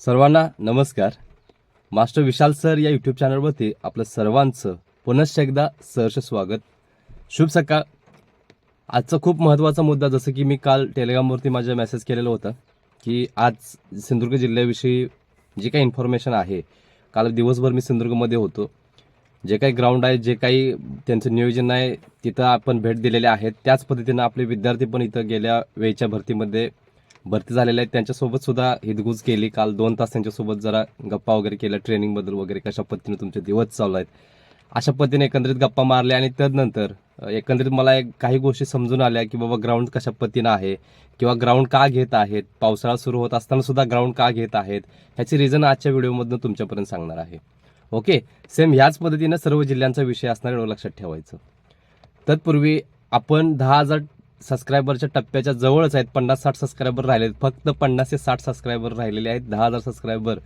सर्वांना नमस्कार. Master Vishal sir या यूट्यूब चॅनलवरती आपलं सर्वांचं पुनश्च एकदा सहर्ष स्वागत. शुभ सकाळ. आजचा खूप महत्त्वाचा मुद्दा जसं की मी काल टेलिग्रामवरती माझ्या मेसेज केलेलं होतं की आज सिंधुदुर्ग जिल्ह्याविषयी जी काही इन्फॉर्मेशन आहे काल दिवसभर मी सिंधुदुर्गमध्ये होतो. जे काही ग्राउंड आहे जे काही त्यांचं नियोजन आहे तिथं आपण भेट दिलेले आहेत. त्याच पद्धतीनं आपले विद्यार्थी पण इथं गेल्या वेळच्या भरतीमध्ये भरती झालेले आहेत. त्यांच्यासोबत सुद्धा हितगुज केली. काल दोन तास त्यांच्यासोबत जरा गप्पा वगैरे केल्या. ट्रेनिंगबद्दल वगैरे कशा पद्धतीने तुमचे दिवस चालू आहेत? अशा पद्धतीने एकंदरीत गप्पा मारल्या आणि त्यानंतर एकंदरीत मला एक काही गोष्टी समजून आल्या की बाबा ग्राउंड कशा पद्धतीनं आहे किंवा ग्राउंड का घेत आहेत? पावसाळा सुरू होत असताना सुद्धा ग्राउंड का घेत आहेत? ह्याची रिझन आजच्या व्हिडिओमधून तुमच्यापर्यंत सांगणार आहे. ओके? सेम ह्याच पद्धतीनं सर्व जिल्ह्यांचा विषय असणार एवढं लक्षात ठेवायचं. तत्पूर्वी आपण दहा हजार सबस्क्रायबरच्या टप्प्याच्या जवळच आहेत. पन्नास साठ सबस्क्रायबर राहिले फक्त पन्नास ते साठ सबस्क्रायबर राहिलेले आहेत. दहा हजार सबस्क्रायबर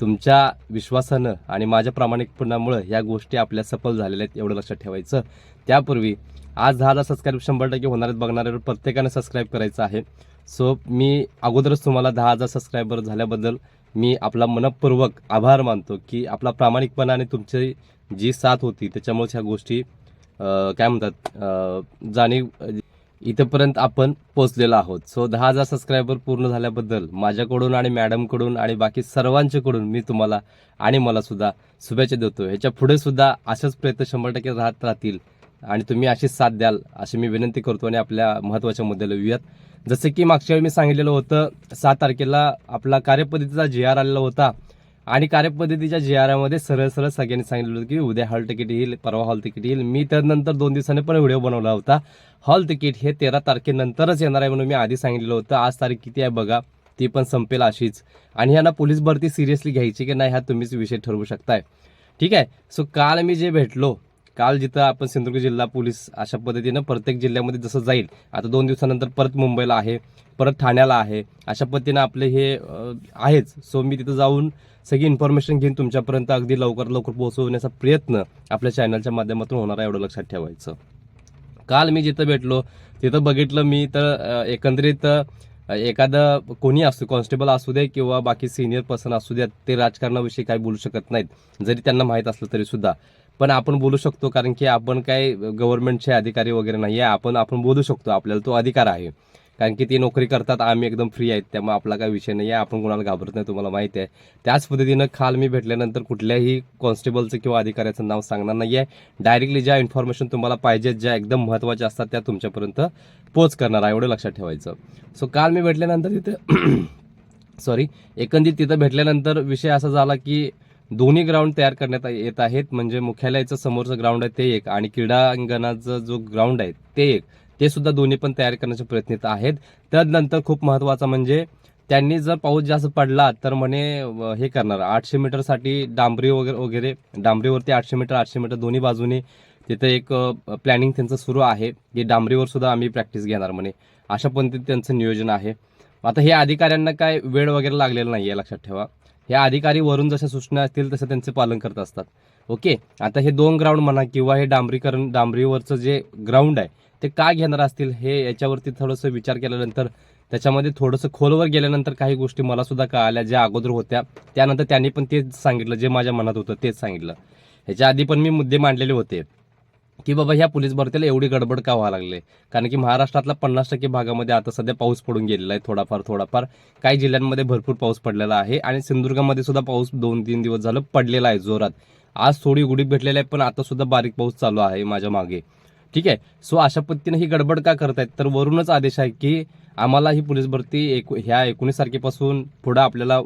तुमच्या विश्वासानं आणि माझ्या प्रामाणिकपणामुळं ह्या गोष्टी आपल्या सफल झालेल्या आहेत एवढं लक्षात ठेवायचं. त्यापूर्वी आज दहा हजार सबस्क्राईब शंभर टक्के होणार आहेत. बघणाऱ्यावर प्रत्येकानं सबस्क्राईब करायचं आहे. सो मी अगोदरच तुम्हाला दहा हजार सबस्क्रायबर झाल्याबद्दल मी आपला मनपूर्वक आभार मानतो की आपला प्रामाणिकपणा आणि तुमची जी साथ होती त्याच्यामुळेच ह्या गोष्टी काय म्हणतात जाणीव इथंपर्यंत आपण पोहोचलेलो आहोत. सो दहा हजार सबस्क्रायबर पूर्ण झाल्याबद्दल माझ्याकडून आणि मॅडमकडून आणि बाकी सर्वांच्याकडून मी तुम्हाला आणि मला सुद्धा शुभेच्छा देतो. ह्याच्या पुढे सुद्धा असेच प्रयत्न शंभर टक्के राहत राहतील आणि तुम्ही अशीच साथ द्याल अशी मी विनंती करतो आणि आपल्या महत्त्वाच्या मुद्द्याला येऊयात. जसं की मागच्या वेळी मी सांगितलेलं होतं सात तारखेला आपला कार्यपद्धतीचा जी आर आलेला होता. आणि कार्यपद्धतीच्या जी आरमध्ये सरळ सरळ सगळ्यांनी सांगितलं होतं की उद्या हॉल तिकीट येईल परवा हॉल तिकीट येईल. मी त्यानंतर दोन दिवसांनी पण व्हिडिओ बनवला होता. हॉल तिकीट हे तेरा तारखेनंतरच येणार आहे म्हणून मी आधी सांगितलं होतं. आज तारीख किती आहे बघा ती पण संपेल अशीच. आणि ह्यांना पोलीस भरती सिरियसली घ्यायची की नाही हा तुम्हीच विषय ठरवू शकताय. ठीक आहे? सो काल मी जे भेटलो काल जिथं आपण सिंधुदुर्ग जिल्हा पोलीस अशा पद्धतीनं प्रत्येक जिल्ह्यामध्ये जसं जाईल आता दोन दिवसानंतर परत मुंबईला आहे परत ठाण्याला आहे अशा पद्धतीनं आपले हे आहेच. सो मी तिथं जाऊन सगळी इन्फॉर्मेशन घेऊन तुमच्यापर्यंत अगदी लवकर लवकर पोहोचवण्याचा प्रयत्न आपल्या चॅनलच्या माध्यमातून होणार आहे एवढं लक्षात ठेवायचं. काल मी जिथं भेटलो तिथं बघितलं मी तर एकंदरीत अं, एखादं कोणी असू कॉन्स्टेबल असू दे किंवा बाकी सिनियर पर्सन असू द्या ते राजकारणाविषयी काही बोलू शकत नाहीत. जरी त्यांना माहीत असलं तरी सुद्धा. पण आपण बोलू शकतो कारण की आपण काय गव्हर्नमेंटचे अधिकारी वगैरे नाही आहे आपण आपण बोलू शकतो. आपल्याला तो अधिकार आहे. कारण की ती नोकरी करतात आम्ही एकदम फ्री आहेत त्यामुळे आपला काही विषय नाही आहे आपण कोणाला घाबरत नाही तुम्हाला माहिती आहे. त्याच पद्धतीनं काल मी भेटल्यानंतर कुठल्याही कॉन्स्टेबलचं किंवा अधिकाऱ्याचं नाव सांगणार नाही आहे डायरेक्टली ज्या इन्फॉर्मेशन तुम्हाला पाहिजेत ज्या एकदम महत्त्वाच्या असतात त्या तुमच्यापर्यंत पोच करणार आहे एवढं लक्षात ठेवायचं. सो काल मी भेटल्यानंतर तिथे सॉरी एकंदरीत तिथं भेटल्यानंतर विषय असा झाला की दोन्ही ग्राउंड तयार करण्यात येत आहेत. म्हणजे मुख्यालयाचं समोरचं ग्राउंड आहे ते एक आणि क्रीडांगणाचं जो ग्राउंड आहे ते एक. ते सुद्धा दोन्ही पण तयार करण्याचे प्रयत्न आहेत. त्यानंतर खूप महत्वाचं म्हणजे त्यांनी जर पाऊस जास्त पडला तर म्हणे हे करणार. आठशे मीटरसाठी डांबरी वगैरे वगैरे डांबरीवरती आठशे मीटर आठशे मीटर दोन्ही बाजूने तिथं एक प्लॅनिंग त्यांचं सुरू आहे. की डांबरीवर सुद्धा आम्ही प्रॅक्टिस घेणार म्हणे. अशा पद्धतीत त्यांचं नियोजन आहे. आता हे अधिकाऱ्यांना काय वेळ वगैरे लागलेला नाही आहे लक्षात ठेवा. हे अधिकारी वरून जशा सूचना असतील तसं त्यांचे पालन करत असतात. ओके? आता हे दोन ग्राउंड म्हणा किंवा हे डांबरीकरण डांबरीवरचं जे ग्राउंड आहे ते का घेणार असतील हे याच्यावरती थोडंसं विचार केल्यानंतर त्याच्यामध्ये थोडंसं खोलवर गेल्यानंतर काही गोष्टी मला सुद्धा कळाल्या ज्या अगोदर होत्या. त्यानंतर त्यांनी पण तेच सांगितलं जे माझ्या मनात होतं तेच सांगितलं. ह्याच्या आधी पण मी मुद्दे मांडलेले होते की बाबा ह्या पोलीस भरतीला एवढी गडबड का व्हायला लागले? कारण की महाराष्ट्रातला पन्नास टक्के भागामध्ये आता सध्या पाऊस पडून गेलेला आहे थोडाफार थोडाफार. काही जिल्ह्यांमध्ये भरपूर पाऊस पडलेला आहे आणि सिंधुदुर्गामध्ये सुद्धा पाऊस दोन तीन दिवस झालं पडलेला आहे जोरात. आज थोडी उडीप भेटलेली आहे पण आता सुद्धा बारीक पाऊस चालू आहे माझ्या मागे. ठीक आहे? सो अशा पद्धतीने ही गडबड का करतायत? तर वरूनच आदेश आहे की आम्हाला ही पोलीस भरती एक ह्या एकोणीस तारखेपासून पुढं आपल्याला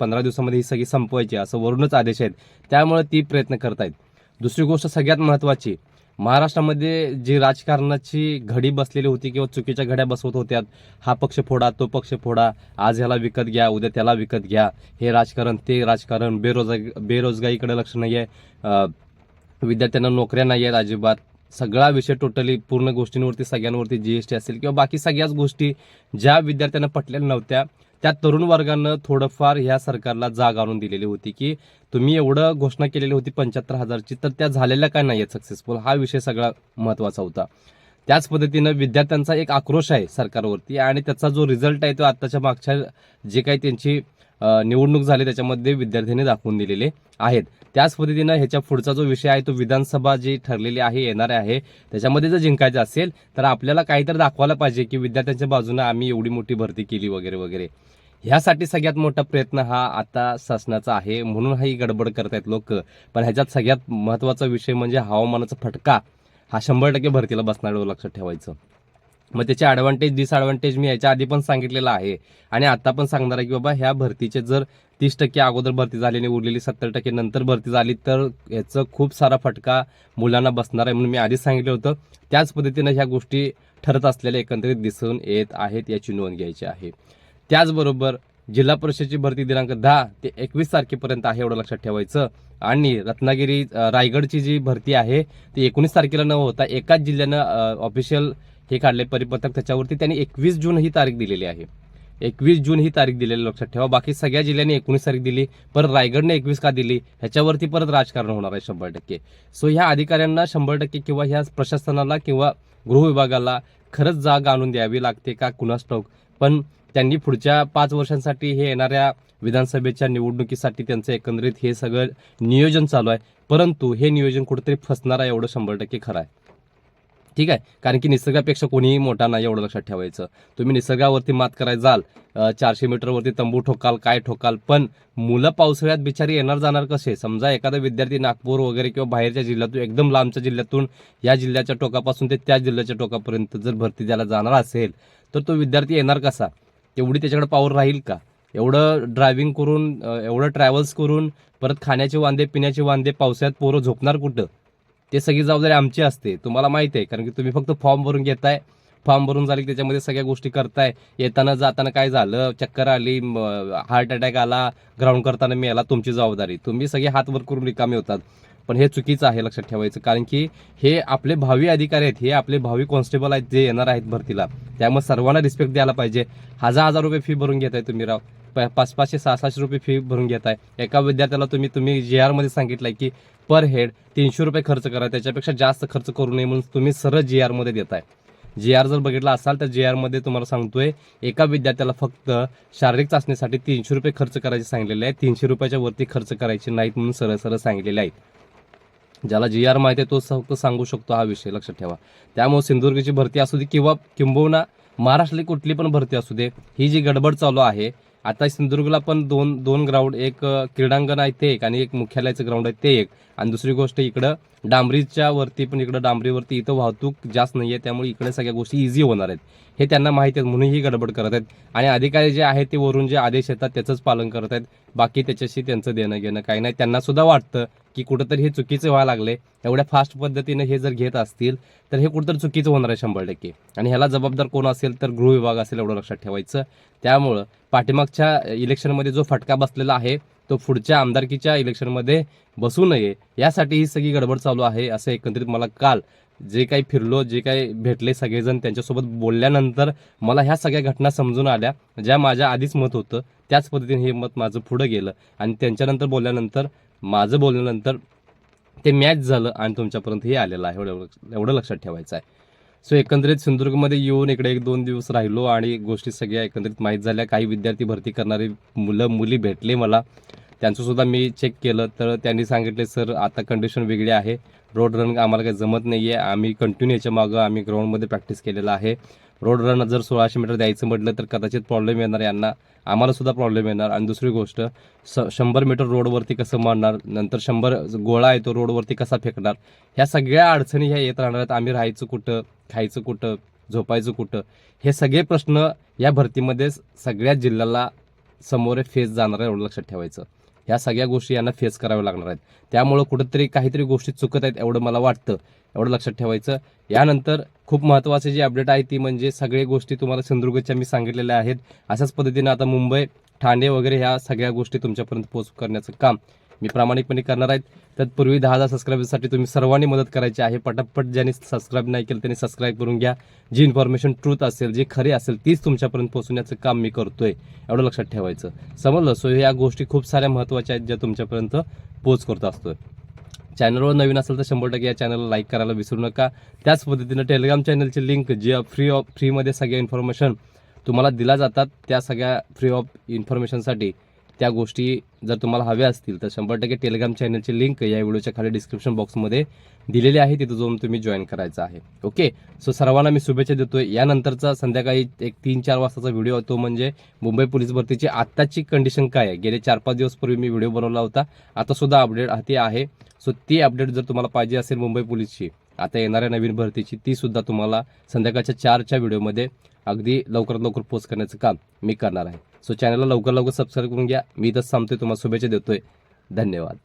पंधरा दिवसामध्ये ही सगळी संपवायची असं वरूनच आदेश आहेत. त्यामुळे ती प्रयत्न करतायत. दुसरी गोष्ट सगळ्यात महत्त्वाची महाराष्ट्रामध्ये जी राजकारणाची घडी बसलेली होती किंवा चुकीच्या घड्या बसवत होत्या हा पक्ष फोडा तो पक्ष फोडा आज ह्याला विकत घ्या उद्या त्याला विकत घ्या. हे राजकारण ते राजकारण बेरोजग बेरोजगारीकडे लक्ष नाही आहे विद्यार्थ्यांना नोकऱ्या नाही आहेत अजिबात. सगळा विषय टोटली पूर्ण गोष्टींवरती सगळ्यांवरती जी एस टी असेल किंवा बाकी सगळ्याच गोष्टी ज्या विद्यार्थ्यांना पटलेल्या नव्हत्या त्या तरुण वर्गानं थोडंफार ह्या सरकारला जाग आणून दिलेली होती की तुम्ही एवढं घोषणा केलेली होती पंच्याहत्तर हजारची तर त्या झालेल्या काय नाही आहेत सक्सेसफुल हा विषय सगळा महत्त्वाचा होता. त्याच पद्धतीनं विद्यार्थ्यांचा एक आक्रोश आहे सरकारवरती आणि त्याचा जो रिझल्ट आहे तो आत्ताच्या मागच्या जे काही त्यांची निवडणूक झाली त्याच्यामध्ये विद्यार्थ्यांनी दाखवून दिलेले आहेत. त्याच पद्धतीनं ह्याच्या पुढचा जो विषय आहे तो विधानसभा जी ठरलेली आहे येणार आहे त्याच्यामध्ये जर जिंकायचं असेल तर आपल्याला काहीतरी दाखवायला पाहिजे की विद्यार्थ्यांच्या बाजूने आम्ही एवढी मोठी भरती केली वगैरे वगैरे. ह्यासाठी सगळ्यात मोठा प्रयत्न हा आता शासनाचा आहे. म्हणून हा ही गडबड करतायत लोक. पण ह्याच्यात सगळ्यात महत्त्वाचा विषय म्हणजे हवामानाचा फटका. हा शंभर टक्के भरतीला बसणार लक्षात ठेवायचं. मग त्याचे ॲडव्हान्टेज डिसॲडव्हान्टेज मी याच्या आधी पण सांगितलेलं आहे. आणि आता पण सांगणार आहे की बाबा ह्या भरतीचे जर तीस टक्के अगोदर भरती झाली आणि उरलेली सत्तर टक्के नंतर भरती झाली तर याचं खूप सारा फटका मुलांना बसणार आहे म्हणून मी आधीच सांगितलं होतं. त्याच पद्धतीनं ह्या गोष्टी ठरत असलेल्या एकंदरीत दिसून येत आहेत याची नोंद घ्यायची आहे. त्याचबरोबर जिल्हा परिषदेची भरती दिनांक दहा ते एकवीस तारखेपर्यंत आहे एवढं लक्षात ठेवायचं. आणि रत्नागिरी रायगडची जी भरती आहे ती एकोणीस तारखेला न होता एकाच जिल्ह्यानं ऑफिशियल हे काढले परिपत्रक त्याच्यावरती त्यांनी एकवीस जून ही तारीख दिलेली आहे. एकवीस जून ही तारीख दिलेली लक्षात ठेवा. बाकी सगळ्या जिल्ह्यांनी एकोणीस तारीख दिली परत रायगडने एकवीस का दिली ह्याच्यावरती परत राजकारण होणार आहे शंभर टक्के. सो ह्या अधिकाऱ्यांना शंभर टक्के किंवा ह्या प्रशासनाला किंवा गृह विभागाला खरंच जाग आणून द्यावी लागते का कुणास ठाऊक? पण त्यांनी पुढच्या पाच वर्षांसाठी हे येणाऱ्या विधानसभेच्या निवडणुकीसाठी त्यांचं एकंदरीत हे सगळं नियोजन चालू आहे. परंतु हे नियोजन कुठेतरी फसणार आहे एवढं शंभर टक्के खरं आहे. ठीक आहे? कारण की निसर्गापेक्षा कोणीही मोठा नाही एवढं लक्षात ठेवायचं. तुम्ही निसर्गावरती मात करायला जाल चारशे मीटरवरती तंबू ठोकाल काय ठोकाल पण मुलं पावसाळ्यात बिचारी येणार जाणार कसे? समजा एखादा विद्यार्थी नागपूर वगैरे किंवा बाहेरच्या जिल्ह्यातून एकदम लांबच्या जिल्ह्यातून या जिल्ह्याच्या टोकापासून ते त्या जिल्ह्याच्या टोकापर्यंत जर भरती द्यायला जाणार असेल तर तो विद्यार्थी येणार कसा? एवढी त्याच्याकडे पॉवर राहील का? एवढं ड्रायव्हिंग करून एवढं ट्रॅव्हल्स करून परत खाण्याचे वांदे पिण्याचे वांदे पावसाळ्यात पोरं झोपणार कुठं? ते सगळी जबाबदारी आमची असते. तुम्हाला माहिती आहे कारण की तुम्ही फक्त फॉर्म भरून घेताय. फॉर्म भरून झाले की त्याच्यामध्ये सगळ्या गोष्टी करताय. येताना जाताना काय झालं? चक्कर आली हार्ट अटॅक आला ग्राउंड करताना मी तुमची जबाबदारी. तुम्ही सगळे हात वर करून रिकामे होतात. पण हे चुकीचं आहे लक्षात ठेवायचं. कारण की हे आपले भावी अधिकारी आहेत हे आपले भावी कॉन्स्टेबल आहेत जे येणार आहेत भरतीला. त्यामुळे सर्वांना रिस्पेक्ट द्यायला पाहिजे. हजार हजार रुपये फी भरून घेत आहे तुम्ही राव. प- पाच पाचशे सहा सहाशे रुपये फी भरून घेत आहे एका विद्यार्थ्याला तुम्ही तुम्ही जे आरमध्ये सांगितलं आहे की पर हेड तीनशे रुपये खर्च करा. त्याच्यापेक्षा जास्त खर्च करू नये म्हणून तुम्ही सरळ जी आरमध्ये देत आहे जी आर जर बघितला असाल तर जी आरमध्ये तुम्हाला सांगतोय एका विद्यार्थ्याला फक्त शारीरिक चाचणीसाठी तीनशे रुपये खर्च करायचे सांगितलेले आहे तीनशे रुपयाच्या वरती खर्च करायचे नाहीत म्हणून सरळ सरळ सांगितलेले आहेत. ज्याला जी आर माहिती आहे तो फक्त सांगू शकतो हा विषय लक्षात ठेवा. त्यामुळे सिंधुदुर्गची भरती असू दे किंवा किंबहुना महाराष्ट्रातली कुठली पण भरती असू दे ही जी गडबड चालू आहे आता सिंधुदुर्गला पण दोन दोन ग्राउंड एक क्रीडांगण आहे ते एक आणि एक मुख्यालयाचं ग्राउंड आहे ते एक. आणि दुसरी गोष्ट इकडं डांबरीच्या वरती पण इकडं डांबरीवरती इथं वाहतूक जास्त नाही आहे त्यामुळे इकडे सगळ्या गोष्टी इझी होणार आहेत. हे त्यांना माहिती आहेत म्हणून ही गडबड करत आहेत. आणि अधिकारी जे आहेत ते वरून जे आदेश येतात त्याचंच पालन करत आहेत. बाकी त्याच्याशी त्यांचं देणं घेणं काही नाही. त्यांना सुद्धा वाटतं की कुठंतरी हे चुकीचं व्हायला लागले. एवढ्या फास्ट पद्धतीने हे जर घेत असतील तर हे कुठंतरी चुकीचं होणार आहे शंभर टक्के. आणि ह्याला जबाबदार कोण असेल तर गृह विभाग असेल एवढं लक्षात ठेवायचं. त्यामुळं पाठीमागच्या इलेक्शनमध्ये जो फटका बसलेला आहे तो पुढच्या आमदारकीच्या इलेक्शनमध्ये बसू नये. यासाठी ही सगळी गडबड चालू आहे असं एकंदरीत मला काल जे काही फिरलो जे काही भेटले सगळेजण त्यांच्यासोबत बोलल्यानंतर मला ह्या सगळ्या घटना समजून आल्या. ज्या माझ्या आधीच मत होतं त्याच पद्धतीने हे मत माझं पुढं गेलं. आणि त्यांच्यानंतर बोलल्यानंतर माझं बोलल्यानंतर ते मॅच झालं आणि तुमच्यापर्यंत हे आलेलं आहे. एवढं एवढं लक्षात ठेवायचं आहे. सो एकंदरीत सिंधुदुर्गमध्ये येऊन इकडे एक दोन दिवस राहिलो आणि गोष्टी सगळ्या एकंदरीत माहीत झाल्या. काही विद्यार्थी भरती करणारी मुलं मुली भेटले मला. त्यांचंसुद्धा मी चेक केलं. तर त्यांनी सांगितले सर आता कंडिशन वेगळी आहे. रोड रन आम्हाला काही जमत नाही आहे आम्ही कंटिन्यू याच्या मागं आम्ही ग्राउंडमध्ये प्रॅक्टिस केलेलं आहे. रोड रन जर सोळाशे मीटर द्यायचं म्हटलं तर कदाचित प्रॉब्लेम येणार यांना. आम्हाला सुद्धा प्रॉब्लेम येणार. आणि दुसरी गोष्ट स शंभर मीटर रोडवरती कसं मारणार नंतर शंभर गोळा आहे तो रोडवरती कसा फेकणार ह्या सगळ्या अडचणी ह्या येत राहणार आहेत. आम्ही राहायचं कुठं खायचं कुठं झोपायचं कुठं हे सगळे प्रश्न या भरतीमध्ये सगळ्या जिल्ह्याला समोर फेस जाणार आहे एवढं लक्षात ठेवायचं. ह्या सगळ्या गोष्टी यांना फेस कराव्या लागणार आहेत. त्यामुळं कुठंतरी काहीतरी गोष्टी चुकत आहेत एवढं मला वाटतं एवढं लक्षात ठेवायचं. यानंतर खूप महत्त्वाची जी अपडेट आहे ती म्हणजे सगळ्या गोष्टी तुम्हाला सिंधुदुर्गच्या मी सांगितलेल्या आहेत. अशाच पद्धतीनं आता मुंबई ठाणे वगैरे ह्या सगळ्या गोष्टी तुमच्यापर्यंत पोहोच करण्याचं काम मी प्रामाणिकपणे करणार आहेत तत्पूर्वी दहा हजार सबस्क्राईबर्ससाठी तुम्ही सर्वांनी मदत करायची आहे. पटापट ज्यांनी सबस्क्राईब नाही केलं त्यांनी सबस्क्राईब करून घ्या. जी इन्फॉर्मेशन ट्रूथ असेल जी खरी असेल तीच तुमच्यापर्यंत पोहोचवण्याचं काम मी करतोय. एवढं लक्षात ठेवायचं. समजलं? सो या गोष्टी खूप साऱ्या महत्त्वाच्या आहेत ज्या तुमच्यापर्यंत पोच करत असतोय. चॅनलवर नवीन असेल तर शंभर टक्के या चॅनलला लाईक करायला विसरू नका. त्याच पद्धतीनं टेलिग्राम चॅनलची लिंक जी फ्री ऑफ फ्रीमध्ये सगळ्या इन्फॉर्मेशन तुम्हाला दिल्या जातात त्या सगळ्या फ्री ऑफ इन्फॉर्मेशनसाठी त्या गोष्टी जर तुम्हाला हव्या असतील तर शंभर टक्के टेलिग्राम चॅनलची लिंक या व्हिडिओच्या खाली डिस्क्रिप्शन बॉक्समध्ये दिलेली आहे. तिथं जाऊन तुम्ही जॉईन करायचं आहे. ओके सो सर्वांना मी शुभेच्छा देतोय. यानंतरचा संध्याकाळी एक तीन चार वाजताचा व्हिडिओ तो म्हणजे मुंबई पोलीस भरतीची आत्ताची कंडिशन काय आहे? गेले चार पाच दिवसपूर्वी मी व्हिडिओ बनवला होता. आतासुद्धा अपडेट हाती आहे. सो ती अपडेट जर तुम्हाला पाहिजे असेल मुंबई पोलीसची आता येणाऱ्या नवीन भरतीची ती सुद्धा तुम्हाला संध्याकाळच्या चारच्या व्हिडिओमध्ये अगदी लवकरात लवकर पोस्ट करण्याचं काम मी करणार आहे. सो चॅनलला लवकर लवकर सबस्क्राईब करून घ्या. मी इथंच थांबतोय. तुम्हाला शुभेच्छा देतोय. धन्यवाद.